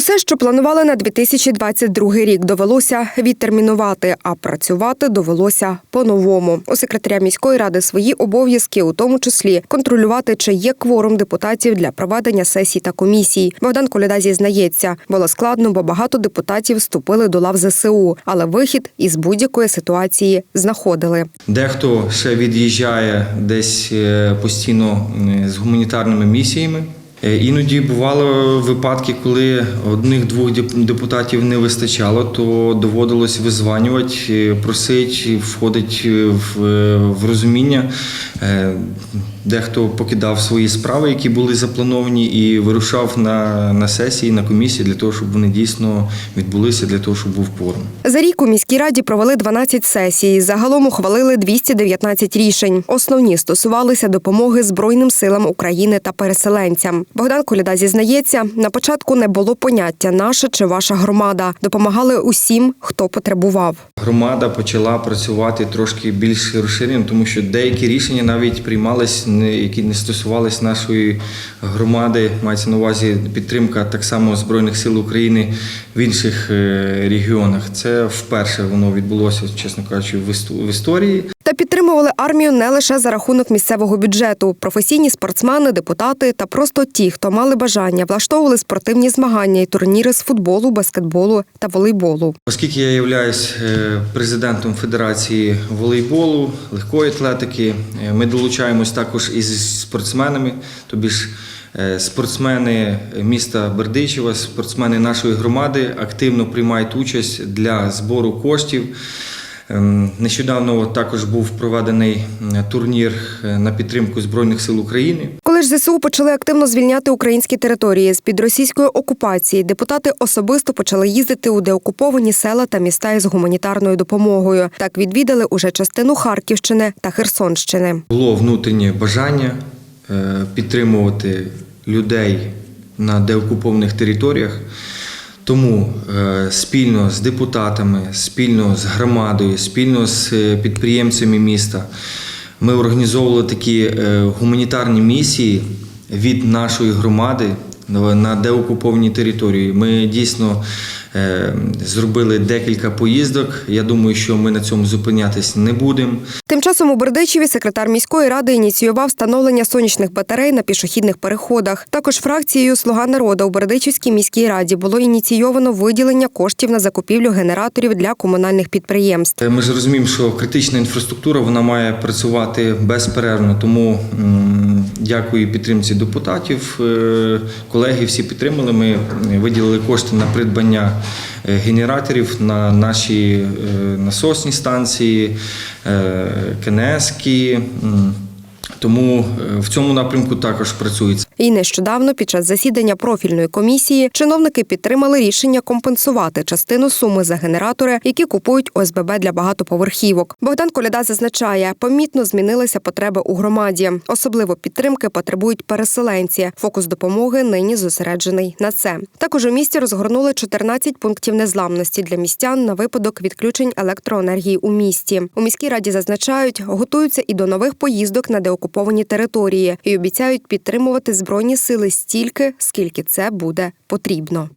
Усе, що планували на 2022 рік, довелося відтермінувати, а працювати довелося по-новому. У секретаря міської ради свої обов'язки, у тому числі контролювати, чи є кворум депутатів для проведення сесій та комісій. Богдан Коляда зізнається, було складно, бо багато депутатів вступили до лав ЗСУ, але вихід із будь-якої ситуації знаходили. Дехто ще від'їжджає десь е, постійно з гуманітарними місіями. Е, Іноді бувало випадки, коли одних-двох деп- депутатів не вистачало, то доводилось визванювати, е, просити, входити в, е, розуміння. Е, Дехто покидав свої справи, які були заплановані, і вирушав на, на сесії, на комісії для того, щоб вони дійсно відбулися, для того, щоб був кворум. За рік у міській раді провели 12 сесій. Загалом ухвалили 219 рішень. Основні стосувалися допомоги Збройним силам України та переселенцям. Богдан Коляда зізнається, на початку не було поняття наша чи ваша громада. Допомагали усім, хто потребував. Громада почала працювати трошки більш розширено, тому що деякі рішення навіть приймались, не- які не стосувались нашої громади. Мається на увазі підтримка так само Збройних сил України в інших е, регіонах. Це вперше воно відбулося, чесно кажучи, в істо- в історії. Та підтримували армію не лише за рахунок місцевого бюджету. Професійні спортсмени, депутати та просто ті, хто мали бажання, влаштовували спортивні змагання і турніри з футболу, баскетболу та волейболу. Оскільки я являюсь е, президентом Федерації волейболу, легкої атлетики, е, ми долучаємось також із спортсменами, тобі ж е, спортсмени міста Бердичева, спортсмени нашої громади активно приймають участь для збору коштів. Ем, Нещодавно також був проведений турнір на підтримку Збройних сил України. Коли ж ЗСУ почали активно звільняти українські території з під російської окупації, депутати особисто почали їздити у деокуповані села та міста із гуманітарною допомогою. Так відвідали уже частину Харківщини та Херсонщини. Було внутрішнє бажання е, підтримувати людей на деокупованих територіях. Тому е, спільно з депутатами, спільно з громадою, спільно з е, підприємцями міста ми організовували такі е, гуманітарні місії від нашої громади на деокупованій деокуповані території. Ми дійсно зробили декілька поїздок. Я думаю, що ми на цьому зупинятись не будемо. Тим часом у Бердичеві секретар міської ради ініціював встановлення сонячних батарей на пішохідних переходах. Також фракцією Слуга народу у Бердичівській міській раді було ініційовано виділення коштів на закупівлю генераторів для комунальних підприємств. Е, Ми ж розуміємо, що критична інфраструктура вона має працювати безперервно. Тому дякую підтримці депутатів. Е, Колеги всі підтримали. Ми виділили кошти на придбання е, генераторів на наші е, насосні станції, е, КНСки. Тому е, в цьому напрямку також працюється. І нещодавно під час засідання профільної комісії чиновники підтримали рішення компенсувати частину суми за генератори, які купують ОСББ для багатоповерхівок. Богдан Коляда зазначає, помітно змінилися потреби у громаді. Особливо підтримки потребують переселенці. Фокус допомоги нині зосереджений на це. Також у місті розгорнули 14 пунктів незламності для містян на випадок відключень електроенергії у місті. У міській раді зазначають, готуються і до нових поїздок на деокуповані території і обіцяють підтримувати збройні сили стільки, скільки це буде потрібно.